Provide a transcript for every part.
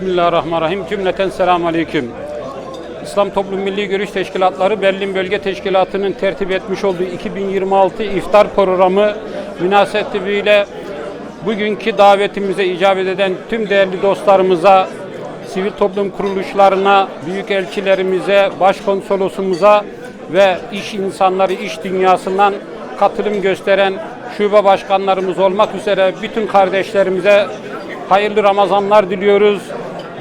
Bismillahirrahmanirrahim. Cümleten selamun aleyküm. İslam Toplum Milli Görüş Teşkilatları Berlin Bölge Teşkilatı'nın tertip etmiş olduğu 2026 iftar programı münasebetiyle bugünkü davetimize icabet eden tüm değerli dostlarımıza, sivil toplum kuruluşlarına, büyükelçilerimize, başkonsolosumuza ve iş insanları, iş dünyasından katılım gösteren şube başkanlarımız olmak üzere bütün kardeşlerimize hayırlı Ramazanlar diliyoruz.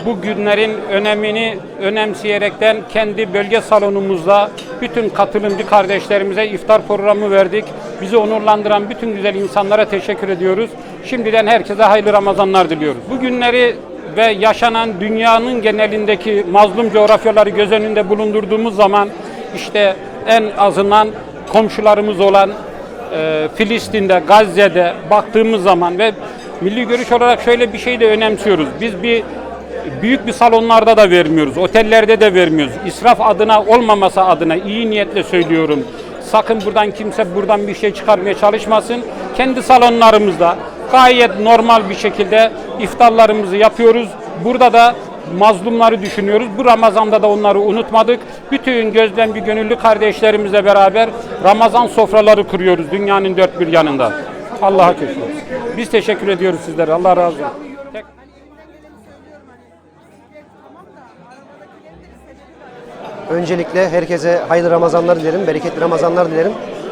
Bu günlerin önemini önemseyerekten kendi bölge salonumuzda bütün katılımcı kardeşlerimize iftar programı verdik. Bizi onurlandıran bütün güzel insanlara teşekkür ediyoruz. Şimdiden herkese hayırlı Ramazanlar diliyoruz. Bu günleri ve yaşanan dünyanın genelindeki mazlum coğrafyaları göz önünde bulundurduğumuz zaman işte en azından komşularımız olan e, Filistin'de, Gazze'de baktığımız zaman ve milli görüş olarak şöyle bir şey de önemsiyoruz. Biz bir büyük bir salonlarda da vermiyoruz, otellerde de vermiyoruz. İsraf adına olmaması adına iyi niyetle söylüyorum. Sakın buradan kimse buradan bir şey çıkarmaya çalışmasın. Kendi salonlarımızda gayet normal bir şekilde iftarlarımızı yapıyoruz. Burada da mazlumları düşünüyoruz. Bu Ramazan'da da onları unutmadık. Bütün gözden bir gönüllü kardeşlerimizle beraber Ramazan sofraları kuruyoruz dünyanın dört bir yanında. Allah'a şükür. Biz teşekkür ediyoruz sizlere. Allah razı olsun. Öncelikle herkese hayırlı Ramazanlar dilerim, bereketli Ramazanlar dilerim.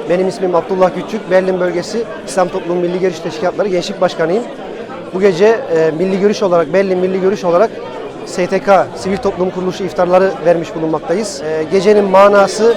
Benim ismim Abdullah Küçük, Berlin Bölgesi İslam Toplum Milli Görüş Teşkilatları Gençlik Başkanıyım. Bu gece e, Milli Görüş olarak, Berlin Milli Görüş olarak STK, Sivil Toplum Kuruluşu iftarları vermiş bulunmaktayız. E, gecenin manası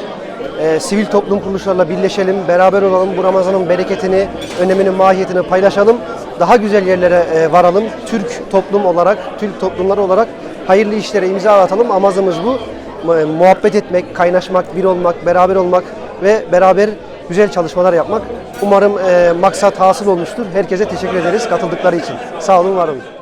e, sivil toplum kuruluşlarla birleşelim, beraber olalım, bu Ramazan'ın bereketini, önemini, mahiyetini paylaşalım. Daha güzel yerlere e, varalım. Türk toplum olarak, Türk toplumları olarak hayırlı işlere imza atalım. Amacımız bu. Mu- Muhabbet etmek, kaynaşmak, bir olmak, beraber olmak ve beraber güzel çalışmalar yapmak. Umarım e, maksat hasıl olmuştur. Herkese teşekkür ederiz katıldıkları için. Sağ olun, var olun.